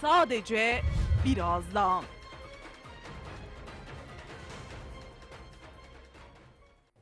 sadece birazdan.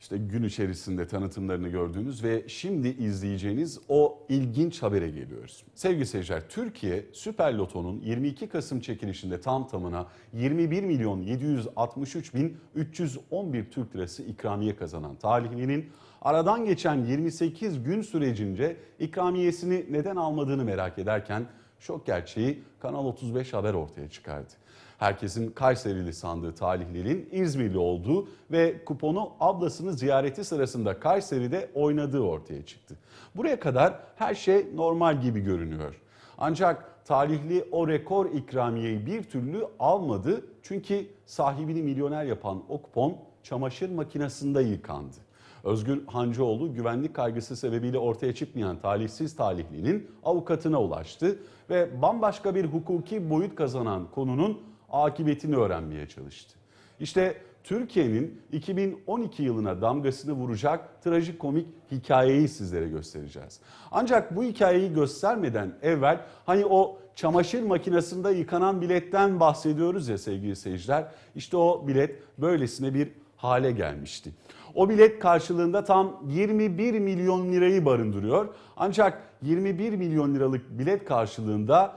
İşte gün içerisinde tanıtımlarını gördüğünüz ve şimdi izleyeceğiniz o ilginç habere geliyoruz. Sevgili seyirciler, Türkiye Süper Loto'nun 22 Kasım çekilişinde tam tamına 21 milyon 763 bin 311 Türk lirası ikramiye kazanan talihlinin aradan geçen 28 gün sürecince ikramiyesini neden almadığını merak ederken şok gerçeği Kanal 35 Haber ortaya çıkardı. Herkesin Kayserili sandığı talihlinin İzmirli olduğu ve kuponu ablasını ziyareti sırasında Kayseri'de oynadığı ortaya çıktı. Buraya kadar her şey normal gibi görünüyor. Ancak talihli o rekor ikramiyeyi bir türlü almadı çünkü sahibini milyoner yapan o kupon çamaşır makinesinde yıkandı. Özgür Hancıoğlu güvenlik kaygısı sebebiyle ortaya çıkmayan talihsiz talihlinin avukatına ulaştı ve bambaşka bir hukuki boyut kazanan konunun akıbetini öğrenmeye çalıştı. İşte Türkiye'nin 2012 yılına damgasını vuracak trajikomik hikayeyi sizlere göstereceğiz. Ancak bu hikayeyi göstermeden evvel hani o çamaşır makinesinde yıkanan biletten bahsediyoruz ya sevgili seyirciler. İşte o bilet böylesine bir hale gelmişti. O bilet karşılığında tam 21 milyon lirayı barındırıyor. Ancak 21 milyon liralık bilet karşılığında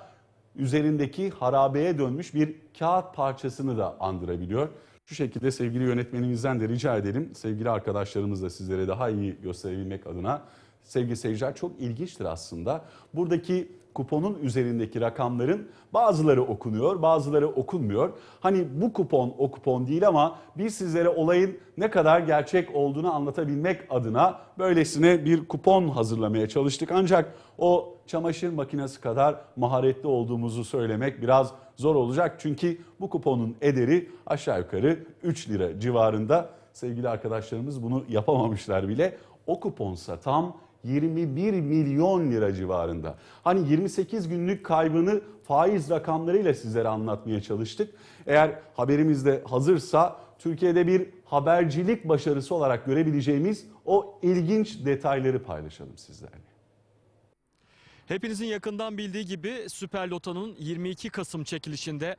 üzerindeki harabeye dönmüş bir kağıt parçasını da andırabiliyor. Şu şekilde sevgili yönetmenimizden de rica edelim. Sevgili arkadaşlarımız da sizlere daha iyi gösterebilmek adına. Sevgili seyirciler çok ilginçtir aslında. Buradaki kuponun üzerindeki rakamların bazıları okunuyor, bazıları okunmuyor. Hani bu kupon o kupon değil ama biz sizlere olayın ne kadar gerçek olduğunu anlatabilmek adına böylesine bir kupon hazırlamaya çalıştık. Ancak o çamaşır makinesi kadar maharetli olduğumuzu söylemek biraz zor olacak. Çünkü bu kuponun ederi aşağı yukarı 3 lira civarında. Sevgili arkadaşlarımız bunu yapamamışlar bile. O kuponsa tam 21 milyon lira civarında. Hani 28 günlük kaybını faiz rakamlarıyla sizlere anlatmaya çalıştık. Eğer haberimizde hazırsa Türkiye'de bir habercilik başarısı olarak görebileceğimiz o ilginç detayları paylaşalım sizlerle. Hepinizin yakından bildiği gibi Süper Loto'nun 22 Kasım çekilişinde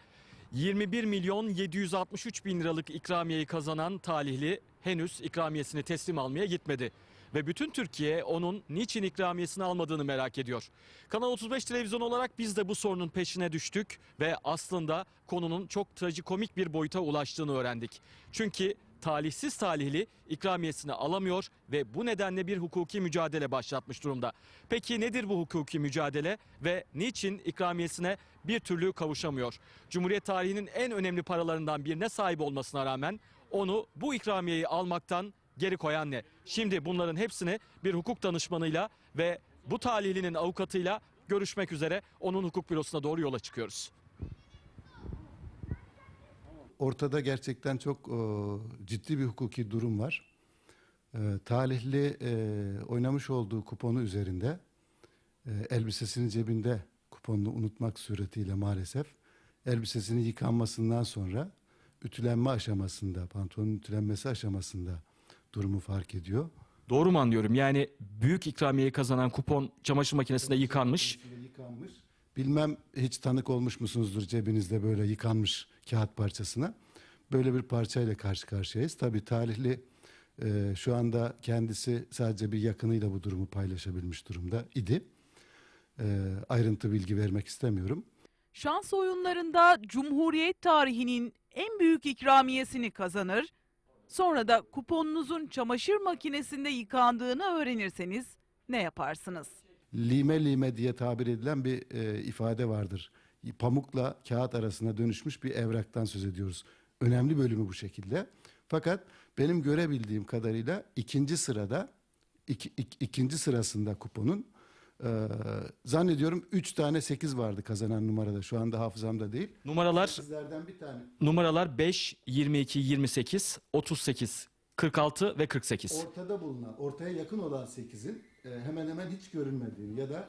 21 milyon 763 bin liralık ikramiyeyi kazanan talihli henüz ikramiyesini teslim almaya gitmedi. Ve bütün Türkiye onun niçin ikramiyesini almadığını merak ediyor. Kanal 35 televizyon olarak biz de bu sorunun peşine düştük ve aslında konunun çok trajikomik bir boyuta ulaştığını öğrendik. Çünkü talihsiz talihli ikramiyesini alamıyor ve bu nedenle bir hukuki mücadele başlatmış durumda. Peki nedir bu hukuki mücadele ve niçin ikramiyesine bir türlü kavuşamıyor? Cumhuriyet tarihinin en önemli paralarından birine sahip olmasına rağmen onu bu ikramiyeyi almaktan geri koyan ne? Şimdi bunların hepsini bir hukuk danışmanıyla ve bu talihlinin avukatıyla görüşmek üzere onun hukuk bürosuna doğru yola çıkıyoruz. Ortada gerçekten çok e, ciddi bir hukuki durum var. E, talihli e, oynamış olduğu kuponu üzerinde e, elbisesinin cebinde kuponunu unutmak suretiyle maalesef elbisesinin yıkanmasından sonra ütülenme aşamasında, pantolonun ütülenmesi aşamasında durumu fark ediyor. Doğru mu anlıyorum? Yani büyük ikramiyeyi kazanan kupon çamaşır makinesinde yıkanmış. Yıkanmış. Bilmem hiç tanık olmuş musunuzdur cebinizde böyle yıkanmış kağıt parçasına. Böyle bir parçayla karşı karşıyayız. Tabii talihli e, şu anda kendisi sadece bir yakınıyla bu durumu paylaşabilmiş durumda idi. E, ayrıntı bilgi vermek istemiyorum. Şans oyunlarında Cumhuriyet tarihinin en büyük ikramiyesini kazanır. Sonra da kuponunuzun çamaşır makinesinde yıkandığını öğrenirseniz ne yaparsınız? Lime lime diye tabir edilen bir e, ifade vardır. Pamukla kağıt arasına dönüşmüş bir evraktan söz ediyoruz. Önemli bölümü bu şekilde. Fakat benim görebildiğim kadarıyla ikinci sırada iki, ik- ikinci sırasında kuponun e, zannediyorum üç tane sekiz vardı kazanan numarada. Şu anda hafızamda değil. Numaralar Sizlerden bir tane. numaralar 5, 22, 28, 38, 46 ve 48. Ortada bulunan, ortaya yakın olan 8'in e, hemen hemen hiç görünmediğini ya da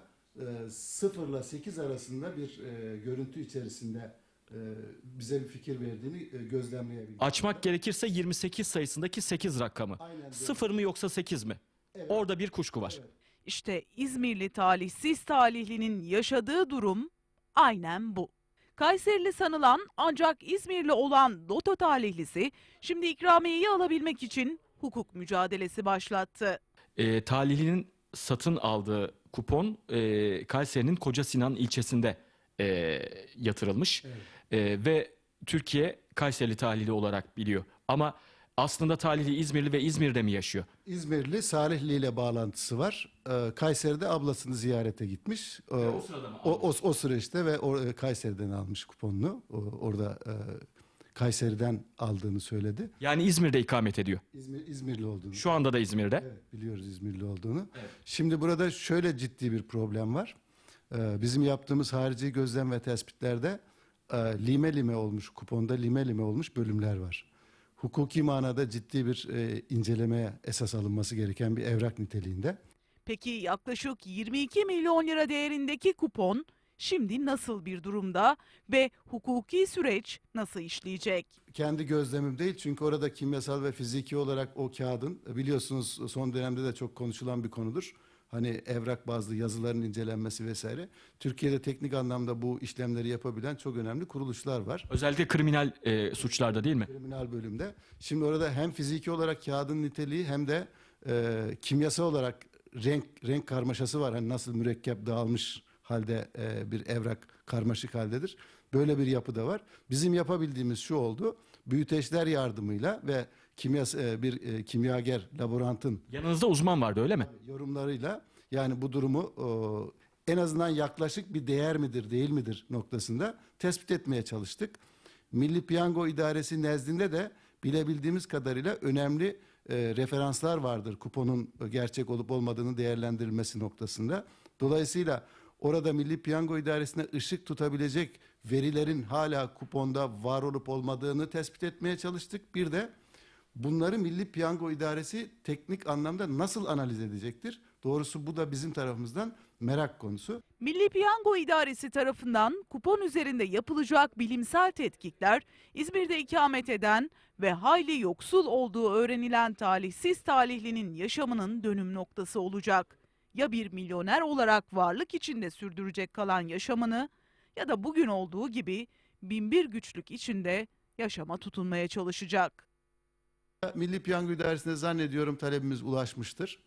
e, 0 ile 8 arasında bir e, görüntü içerisinde e, bize bir fikir verdiğini e, gözlemleyebiliriz. Açmak gerekirse 28 sayısındaki 8 rakamı. Aynen. 0 mı yoksa 8 mi? Evet. Orada bir kuşku var. İşte İzmirli talihsiz talihlinin yaşadığı durum aynen bu. Kayserili sanılan ancak İzmirli olan Loto talihlisi şimdi ikramiyeyi alabilmek için hukuk mücadelesi başlattı. E, talihlinin satın aldığı kupon e, Kayseri'nin Koca Sinan ilçesinde e, yatırılmış. E, ve Türkiye Kayserili talihli olarak biliyor. Ama aslında talihli İzmirli ve İzmir'de mi yaşıyor? İzmirli Salihli ile bağlantısı var. Ee, Kayseri'de ablasını ziyarete gitmiş. Ee, o sırada mı o, o, o süreçte ve o, e, Kayseri'den almış kuponunu. O- orada e, Kayseri'den aldığını söyledi. Yani İzmir'de ikamet ediyor. İzmir, İzmirli olduğunu. Şu anda da İzmir'de. Evet, biliyoruz İzmirli olduğunu. Şimdi burada şöyle ciddi bir problem var. Ee, bizim yaptığımız harici gözlem ve tespitlerde e, lime lime olmuş, kuponda lime lime olmuş bölümler var. Hukuki manada ciddi bir e, incelemeye esas alınması gereken bir evrak niteliğinde. Peki yaklaşık 22 milyon lira değerindeki kupon şimdi nasıl bir durumda ve hukuki süreç nasıl işleyecek? Kendi gözlemim değil çünkü orada kimyasal ve fiziki olarak o kağıdın e, biliyorsunuz son dönemde de çok konuşulan bir konudur. Hani evrak bazlı yazıların incelenmesi vesaire. Türkiye'de teknik anlamda bu işlemleri yapabilen çok önemli kuruluşlar var. Özellikle kriminal e, suçlarda değil mi? Kriminal bölümde. Şimdi orada hem fiziki olarak kağıdın niteliği hem de e, kimyasal olarak renk renk karmaşası var. Hani nasıl mürekkep dağılmış halde e, bir evrak karmaşık haldedir. Böyle bir yapı da var. Bizim yapabildiğimiz şu oldu. Büyüteçler yardımıyla ve kimyas e, bir e, kimyager laborantın Yanınızda uzman vardı öyle mi? yorumlarıyla yani bu durumu en azından yaklaşık bir değer midir değil midir noktasında tespit etmeye çalıştık. Milli Piyango İdaresi nezdinde de bilebildiğimiz kadarıyla önemli e, referanslar vardır kuponun gerçek olup olmadığını değerlendirilmesi noktasında. Dolayısıyla orada Milli Piyango İdaresi'ne ışık tutabilecek verilerin hala kuponda var olup olmadığını tespit etmeye çalıştık. Bir de Bunları Milli Piyango İdaresi teknik anlamda nasıl analiz edecektir? Doğrusu bu da bizim tarafımızdan merak konusu. Milli Piyango İdaresi tarafından kupon üzerinde yapılacak bilimsel tetkikler İzmir'de ikamet eden ve hayli yoksul olduğu öğrenilen talihsiz talihlinin yaşamının dönüm noktası olacak. Ya bir milyoner olarak varlık içinde sürdürecek kalan yaşamını ya da bugün olduğu gibi binbir güçlük içinde yaşama tutunmaya çalışacak. Milli Piyango İdaresi'ne zannediyorum talebimiz ulaşmıştır.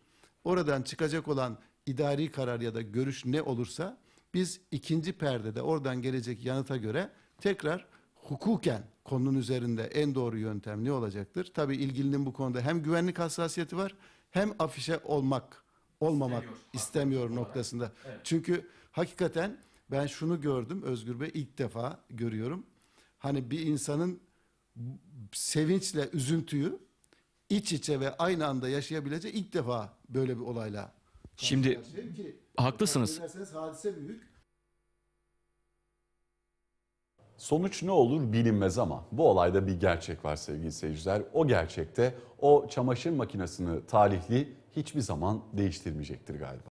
Oradan çıkacak olan idari karar ya da görüş ne olursa biz ikinci perdede oradan gelecek yanıta göre tekrar hukuken konunun üzerinde en doğru yöntem ne olacaktır? Tabii ilgilinin bu konuda hem güvenlik hassasiyeti var hem afişe olmak, olmamak istemiyor, noktasında. Çünkü hakikaten ben şunu gördüm Özgür Bey ilk defa görüyorum. Hani bir insanın sevinçle üzüntüyü iç içe ve aynı anda yaşayabileceği ilk defa böyle bir olayla. Şimdi ki, haklısınız. hadise büyük. Sonuç ne olur bilinmez ama bu olayda bir gerçek var sevgili seyirciler. O gerçekte o çamaşır makinesini talihli hiçbir zaman değiştirmeyecektir galiba.